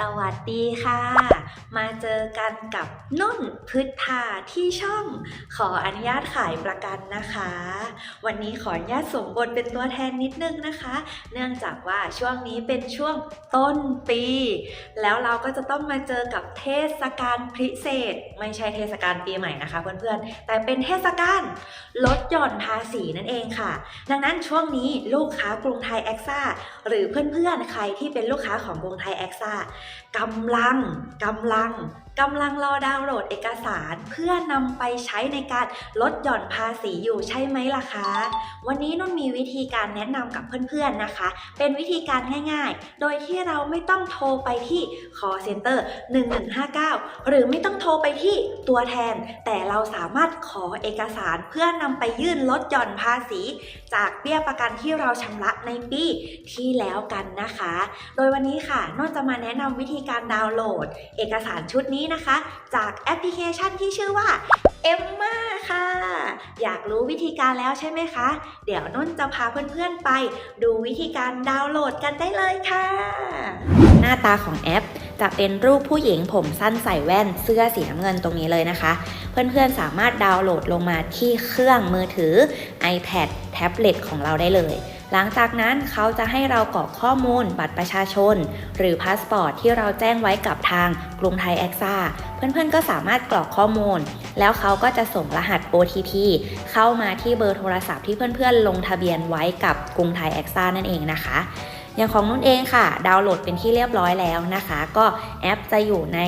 สวัสดีค่ะ มาเจอกันกับนุ่นพืชทาที่ช่องขออนุญาตขายประกันนะคะ วันนี้ขออนุญาตสมบทเป็นตัวแทนนิดนึงนะคะ เนื่องจากว่าช่วงนี้เป็นช่วงต้นปี แล้วเราก็จะต้องมาเจอกับเทศกาลพิเศษ ไม่ใช่เทศกาลปีใหม่นะคะเพื่อนๆ แต่เป็นเทศกาลลดหย่อนภาษีนั่นเองค่ะ ดังนั้นช่วงนี้ลูกค้ากรุงไทยแอคซ่าหรือเพื่อนๆใครที่เป็นลูกค้าของกรุงไทยแอคซ่ากำลังกำลัง กำลังรอดาวน์โหลดเอกสารเพื่อนำไปใช้ในการลดหย่อนภาษีอยู่ใช่ไหมล่ะคะ วันนี้นุ่นมีวิธีการแนะนำกับเพื่อนๆนะคะ เป็นวิธีการง่ายๆ โดยที่เราไม่ต้องโทรไปที่ call center 1159 หรือไม่ต้องโทรไปที่ตัวแทน แต่เราสามารถขอเอกสารเพื่อนำไปยื่นลดหย่อนภาษี จากเบี้ยประกันที่เราชำระในปีที่แล้วกันนะคะ โดยวันนี้ค่ะนุ่นจะมาแนะนำวิธีการดาวน์โหลด เอกสารชุดนี้นะคะ จากแอปพลิเคชันที่ชื่อว่าเอมมาค่ะ อยากรู้วิธีการแล้วใช่ไหมคะ เดี๋ยวนุ่นจะพาเพื่อนๆไป ดูวิธีการดาวน์โหลดกันได้เลยค่ะ หน้าตาของแอปจะเป็นรูปผู้หญิงผมสั้นใส่แว่นเสื้อสีน้ำเงินตรงนี้เลยนะคะ เพื่อนๆสามารถดาวน์โหลดลงมาที่เครื่องมือถือ iPad แท็บเล็ตของเราได้เลย หลังจากนั้นเขาจะให้เรากรอกข้อมูล บัตรประชาชน หรือพาสปอร์ตที่เราแจ้งไว้กับทางกรุงไทยแอคซ่าเพื่อนๆก็สามารถกรอกข้อมูล แล้วเขาก็จะส่งรหัส OTP เข้ามาที่เบอร์โทรศัพท์ที่เพื่อนๆ ลงทะเบียนไว้กับกรุงไทยแอคซ่านั่นเองนะคะอย่างของนุ่นเองค่ะ ดาวน์โหลดเป็นที่เรียบร้อยแล้วนะคะ ก็แอปจะอยู่ใน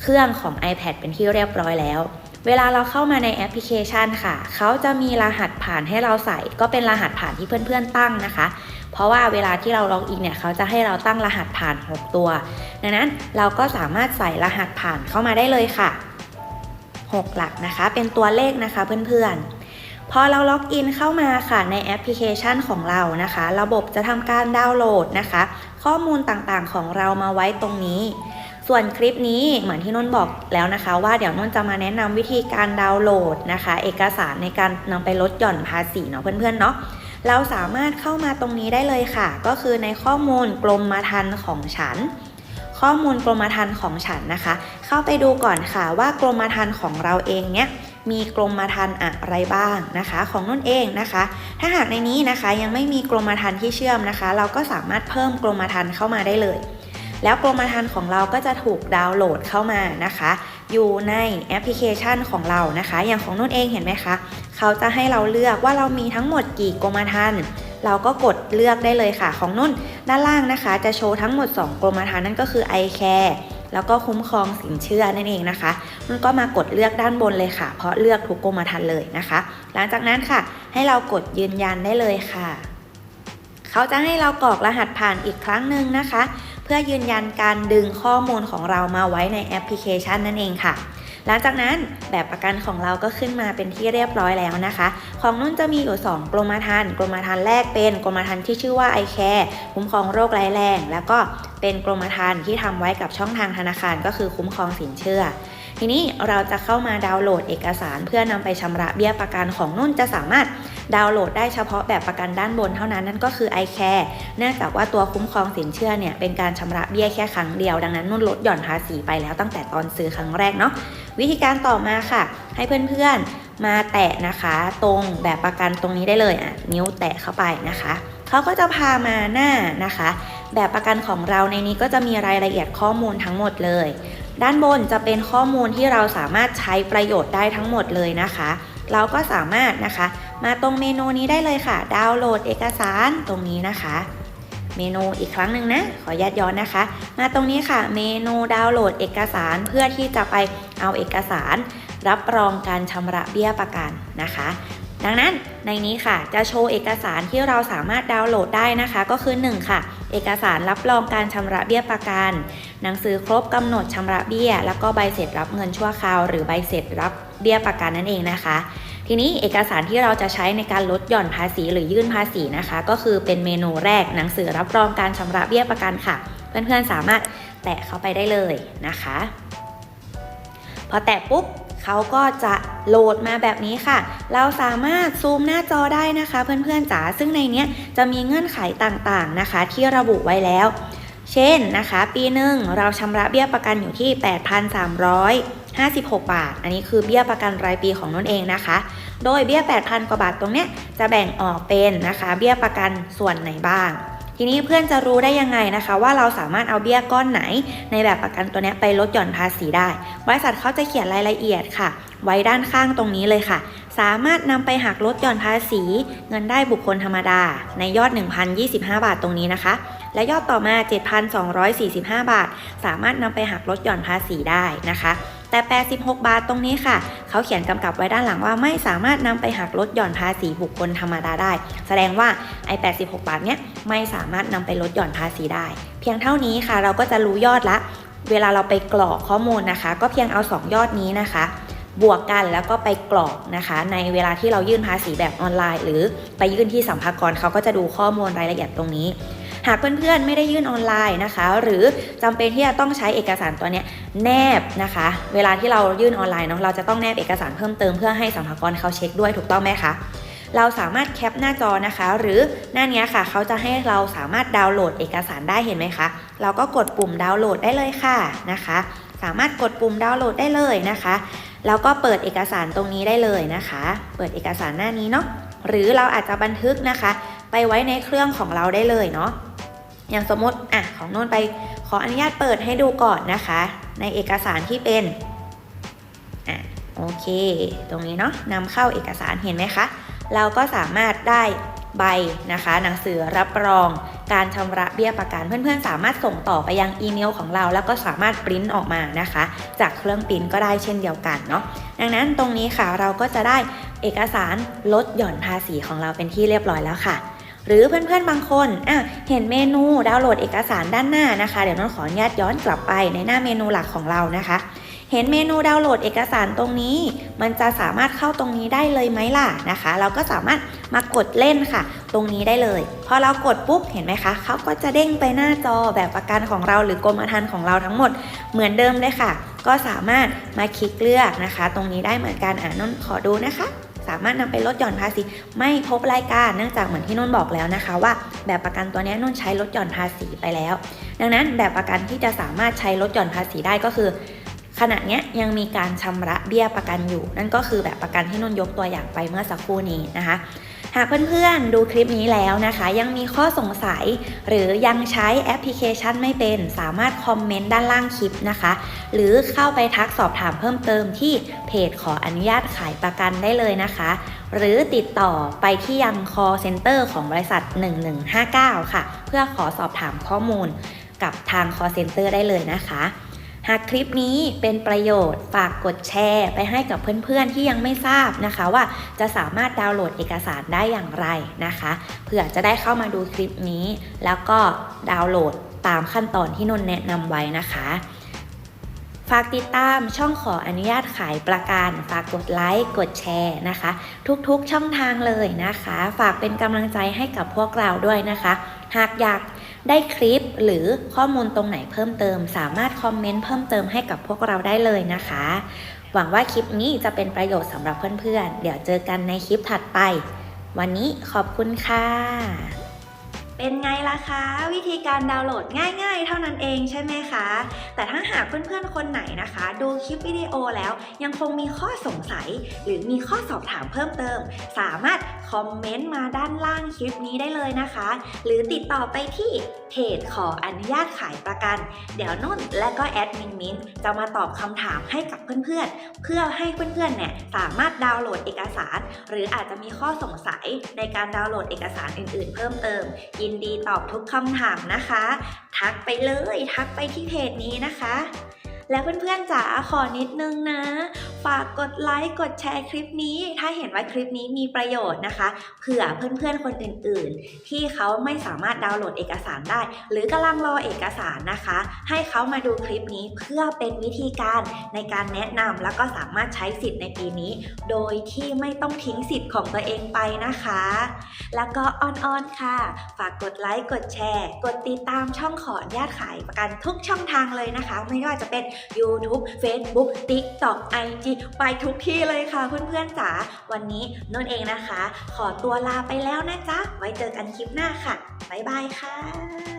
เครื่องของ iPad เป็นที่เรียบร้อยแล้ว เวลาเราเข้ามาในแอปพลิเคชันค่ะ เขาจะมีรหัสผ่านให้เราใส่ ก็เป็นรหัสผ่านที่เพื่อนๆตั้งนะคะ เพราะว่าเวลาที่เราล็อกอินเนี่ยเขาจะให้เราตั้งรหัสผ่าน 6 ตัว ดังนั้นเราก็สามารถใส่รหัสผ่านเข้ามาได้เลยค่ะ 6 หลักนะคะ เป็นตัวเลขนะคะเพื่อนๆพอเราล็อกอินเข้ามาค่ะในแอปพลิเคชันของเรานะคะ ระบบจะทำการดาวน์โหลดนะคะ ข้อมูลต่างๆของเรามาไว้ตรงนี้ ส่วนคลิปนี้เหมือนที่นุ่นบอกแล้วนะคะ ว่าเดี๋ยวนุ่นจะมาแนะนำวิธีการดาวน์โหลดนะคะ เอกสารในการนำไปลดหย่อนภาษีเนาะเพื่อนๆเนาะเราสามารถเข้ามาตรงนี้ได้เลยค่ะ ก็คือในข้อมูลกรมธรรม์ของฉัน ข้อมูลกรมธรรม์ของฉันนะคะ เข้าไปดูก่อนค่ะว่ากรมธรรม์ของเราเองเนี้ยมีกรมธรรม์อะไรบ้างนะคะ ของนุ่นเองนะคะ ถ้าหากในนี้นะคะยังไม่มีกรมธรรม์ที่เชื่อมนะคะ เราก็สามารถเพิ่มกรมธรรม์เข้ามาได้เลย แล้วกรมธรรม์ของเราก็จะถูกดาวน์โหลดเข้ามานะคะ อยู่ในแอปพลิเคชันของเรานะคะ อย่างของนุ่นเองเห็นไหมคะเขาจะให้เราเลือกว่าเรามีทั้งหมดกี่กรมธรรม์เราก็กดเลือกได้เลยค่ะ ของนุ่นด้านล่างนะคะ จะโชว์ทั้งหมด 2 กรมธรรม์นั่นก็คือ i care แล้วก็คุ้มครองสินเชื่อนั่นเองนะคะนุ่นก็มากดเลือกด้านบนเลยค่ะ เพราะเลือกทุกกรมธรรม์เลยนะคะ หลังจากนั้นค่ะ ให้เรากดยืนยันได้เลยค่ะ เขาจะให้เรากรอกรหัสผ่านอีกครั้งหนึ่งนะคะ เพื่อยืนยันการดึงข้อมูลของเรามาไว้ในแอปพลิเคชันนั่นเองค่ะ หลังจากนั้นแบบประกันของเราก็ขึ้นมาเป็นที่เรียบร้อยแล้วนะคะ ของนุ่นจะมีอยู่ 2 กรมธรรม์กรมธรรม์แรกเป็นกรมธรรม์ที่ชื่อว่า i care คุ้มครองโรคร้ายแรง แล้วก็เป็นกรมธรรม์ที่ทำไว้กับช่องทางธนาคารก็คือคุ้มครองสินเชื่อ ทีนี้เราจะเข้ามาดาวน์โหลดเอกสาร เพื่อนำไปชำระเบี้ยประกันของนุ่นจะสามารถดาวน์โหลดได้เฉพาะแบบประกันด้านบนเท่านั้นนั่นก็คือ i care เนื่องจากว่าตัวคุ้มครองสินเชื่อเนี่ยเป็นการชำระเบี้ยแค่ครั้งเดียว ดังนั้นนุ่นลดหย่อนภาษีไปแล้วตั้งแต่ตอนซื้อครั้งแรกเนาะวิธีการต่อมาค่ะ ให้เพื่อนๆมาแตะนะคะ ตรงแบบประกันตรงนี้ได้เลยอะนิ้วแตะเข้าไปนะคะเขาก็จะพามาหน้านะคะ แบบประกันของเราในนี้ก็จะมีรายละเอียดข้อมูลทั้งหมดเลย ด้านบนจะเป็นข้อมูลที่เราสามารถใช้ประโยชน์ได้ทั้งหมดเลยนะคะ เราก็สามารถนะคะ มาตรงเมนูนี้ได้เลยค่ะ ดาวน์โหลดเอกสารตรงนี้นะคะ เมนูอีกครั้งหนึ่งนะ ขออนุญาตย้อนนะคะ มาตรงนี้ค่ะ เมนูดาวน์โหลดเอกสารเพื่อที่จะไปเอาเอกสาร รับรองการชำระเบี้ยประกันนะคะ ดังนั้นในนี้ค่ะจะโชว์เอกสารที่เราสามารถดาวน์โหลดได้นะคะ ก็คือ 1 ค่ะ เอกสารรับรองการชำระเบี้ยประกัน หนังสือครบกำหนดชำระเบี้ย แล้วก็ใบเสร็จรับเงินชั่วคราว หรือใบเสร็จรับเบี้ยประกันนั่นเองนะคะ ทีนี้เอกสารที่เราจะใช้ในการลดหย่อนภาษีหรือยื่นภาษีนะคะ ก็คือเป็นเมนูแรกหนังสือรับรองการชำระเบี้ยประกันค่ะ เพื่อนๆสามารถแตะเข้าไปได้เลยนะคะ พอแตะปุ๊บ เขาก็จะโหลดมาแบบนี้ค่ะ เราสามารถซูมหน้าจอได้นะคะ เพื่อนๆจ๋าซึ่งในนี้จะมีเงื่อนไขต่างๆนะคะ ที่ระบุไว้แล้ว เช่นนะคะ ปีหนึ่งเราชำระเบี้ยประกันอยู่ที่ 8,356 บาท อันนี้คือเบี้ยประกันรายปีของนนเองนะคะ โดยเบี้ย 8,000 กว่าบาทตรงเนี้ยจะแบ่งออกเป็นนะคะ เบี้ยประกันส่วนไหนบ้าง ทีนี้เพื่อนจะรู้ได้ยังไงนะคะ ว่าเราสามารถเอาเบี้ยก้อนไหน ในแบบประกันตัวนี้ไปลดหย่อนภาษีได้ บริษัทเขาจะเขียนรายละเอียดค่ะ ไว้ด้านข้างตรงนี้เลยค่ะ สามารถนำไปหักลดหย่อนภาษี เงินได้บุคคลธรรมดา ในยอด 1,025 บาทตรงนี้นะคะ และยอดต่อมา 7,245 บาท สามารถนำไปหักลดหย่อนภาษีได้นะคะ แต่ 86 บาทตรงนี้ค่ะ เขาเขียนกำกับไว้ด้านหลังว่าไม่สามารถนำไปหักลดหย่อนภาษีบุคคลธรรมดาได้ แสดงว่าไอ้86 บาทเนี้ยไม่สามารถนำไปลดหย่อนภาษีได้ เพียงเท่านี้ค่ะ เราก็จะรู้ยอดละ เวลาเราไปกรอกข้อมูลนะคะ ก็เพียงเอา 2 ยอดนี้นะคะบวกกันแล้วก็ไปกรอกนะคะ ในเวลาที่เรายื่นภาษีแบบออนไลน์ หรือไปยื่นที่สัมภากรเขาก็จะดูข้อมูลรายละเอียดตรงนี้ หากเพื่อนๆไม่ได้ยื่นออนไลน์นะคะ หรือจำเป็นที่จะต้องใช้เอกสารตัวนี้แนบนะคะ เวลาที่เรายื่นออนไลน์เนาะเราจะต้องแนบเอกสารเพิ่มเติมเพื่อให้สัมภากรเขาเช็คด้วยถูกต้องไหมคะเราสามารถแคปหน้าจอนะคะ หรือหน้านี้ค่ะ เขาจะให้เราสามารถดาวน์โหลดเอกสารได้เห็นไหมคะ เราก็กดปุ่มดาวน์โหลดได้เลยค่ะนะคะ สามารถกดปุ่มดาวน์โหลดได้เลยนะคะแล้วก็เปิดเอกสารตรงนี้ได้เลยนะคะ เปิดเอกสารหน้านี้เนาะหรือเราอาจจะบันทึกนะคะ ไปไว้ในเครื่องของเราได้เลยเนาะ อย่างสมมติอะของโน้นไปขออนุญาตเปิดให้ดูก่อนนะคะ ในเอกสารที่เป็นอะโอเค ตรงนี้เนาะนำเข้าเอกสารเห็นไหมคะ เราก็สามารถได้ใบนะคะ หนังสือรับรอง การชำระเบี้ยประกันเพื่อนๆ สามารถส่งต่อไปยังอีเมลของเรา แล้วก็สามารถปริ้นออกมานะคะ จากเครื่องปริ้นก็ได้เช่นเดียวกันเนาะดังนั้นตรงนี้ค่ะเราก็จะได้เอกสารลดหย่อนภาษีของเราเป็นที่เรียบร้อยแล้วค่ะ หรือเพื่อนๆบางคนอะเห็นเมนูดาวน์โหลดเอกสารด้านหน้านะคะ เดี๋ยวน้องขออนุญาตย้อนกลับไปในหน้าเมนูหลักของเรานะคะ เห็นเมนูดาวน์โหลดเอกสารตรงนี้ มันจะสามารถเข้าตรงนี้ได้เลยไหมล่ะนะคะ เราก็สามารถมากดเล่นค่ะ ตรงนี้ได้เลย พอเรากดปุ๊บเห็นไหมคะเขาก็จะเด้งไปหน้าจอแบบประกันของเรา หรือกรมธรรม์ของเราทั้งหมดเหมือนเดิมเลยค่ะ ก็สามารถมาคลิกเลือกนะคะ ตรงนี้ได้เหมือนกันอ่านนขอดูนะคะ สามารถนำไปลดหย่อนภาษี ไม่พบรายการเนื่องจากเหมือนที่นุ่นบอกแล้วนะคะ ว่าแบบประกันตัวนี้นุ่นใช้ลดหย่อนภาษีไปแล้ว ดังนั้นแบบประกันที่จะสามารถใช้ลดหย่อนภาษีได้ก็คือ ขณะนี้ยยังมีการชำระเบี้ยประกันอยู่ นั่นก็คือแบบประกันที่นุ่นยกตัวอย่างไปเมื่อสักครู่นี้นะคะ หากเพื่อนๆดูคลิปนี้แล้วนะคะ ยังมีข้อสงสัย หรือยังใช้แอปพลิเคชันไม่เป็น สามารถคอมเมนต์ด้านล่างคลิปนะคะ หรือเข้าไปทักสอบถามเพิ่มเติมที่เพจขออนุญาตขายประกันได้เลยนะคะ หรือติดต่อไปที่ยัง call center ของบริษัท 1159 ค่ะ เพื่อขอสอบถามข้อมูลกับทาง call center ได้เลยนะคะากคลิปนี้เป็นประโยชน์ฝากกดแชร์ ไปให้กับเพื่อนๆที่ยังไม่ทราบนะคะ ว่าจะสามารถดาวน์โหลดเอกสารได้อย่างไรนะคะเผื่อจะได้เข้ามาดูคลิปนี้ แล้วก็ดาวน์โหลดตามขั้นตอนที่นนแนะนำไว้นะคะฝากติดตามช่องขออนุญาตขายประกัน ฝากกดไลค์ กดแชร์นะคะ ทุกๆช่องทางเลยนะคะ ฝากเป็นกำลังใจให้กับพวกเราด้วยนะคะ หากอยาก ได้คลิปหรือข้อมูลตรงไหนเพิ่มเติม สามารถคอมเมนต์เพิ่มเติมให้กับพวกเราได้เลยนะคะ หวังว่าคลิปนี้จะเป็นประโยชน์สำหรับเพื่อนๆ เดี๋ยวเจอกันในคลิปถัดไป วันนี้ขอบคุณค่ะ เป็นไงล่ะคะ วิธีการดาวน์โหลดง่าย ๆ เท่านั้นเองใช่ไหมคะ แต่ถ้าหากเพื่อนๆคนไหนนะคะ ดูคลิปวิดีโอแล้วยังคงมีข้อสงสัย หรือมีข้อสอบถามเพิ่มเติม สามารถ คอมเมนต์มาด้านล่างคลิปนี้ได้เลยนะคะ หรือติดต่อไปที่เพจขออนุญาตขายประกัน เดี๋ยวนุ่นและก็แอดมินมิ้นจะมาตอบคำถามให้กับเพื่อนๆ เพื่อให้เพื่อนๆเนี่ยสามารถดาวน์โหลดเอกสาร หรืออาจจะมีข้อสงสัยในการดาวน์โหลดเอกสารอื่นๆ เพิ่มเติม ยินดีตอบทุกคำถามนะคะ ทักไปเลย ทักไปที่เพจนี้นะคะ แล้วเพื่อนๆจ๋าขอนิดนึงนะ ฝากกดไลค์กดแชร์คลิปนี้ ถ้าเห็นว่าคลิปนี้มีประโยชน์นะคะ เผื่อเพื่อนๆคนอื่นๆ ที่เขาไม่สามารถดาวน์โหลดเอกสารได้ หรือกำลังรอเอกสารนะคะ ให้เขามาดูคลิปนี้เพื่อเป็นวิธีการในการแนะนำแล้วก็สามารถใช้สิทธิ์ในปีนี้ โดยที่ไม่ต้องทิ้งสิทธิ์ของตัวเองไปนะคะ แล้วก็ออนๆค่ะ ฝากกดไลค์กดแชร์ กดติดตามช่องขออนุญาตขายประกันทุกช่องทางเลยนะคะ ไม่ว่าจะเป็น YouTube Facebook TikTok IG ไปทุกที่เลยค่ะเพื่อนๆจ๋าวันนี้นนเองนะคะ ขอตัวลาไปแล้วนะจ๊ะ ไว้เจอกันคลิปหน้าค่ะ บ๊ายบายค่ะ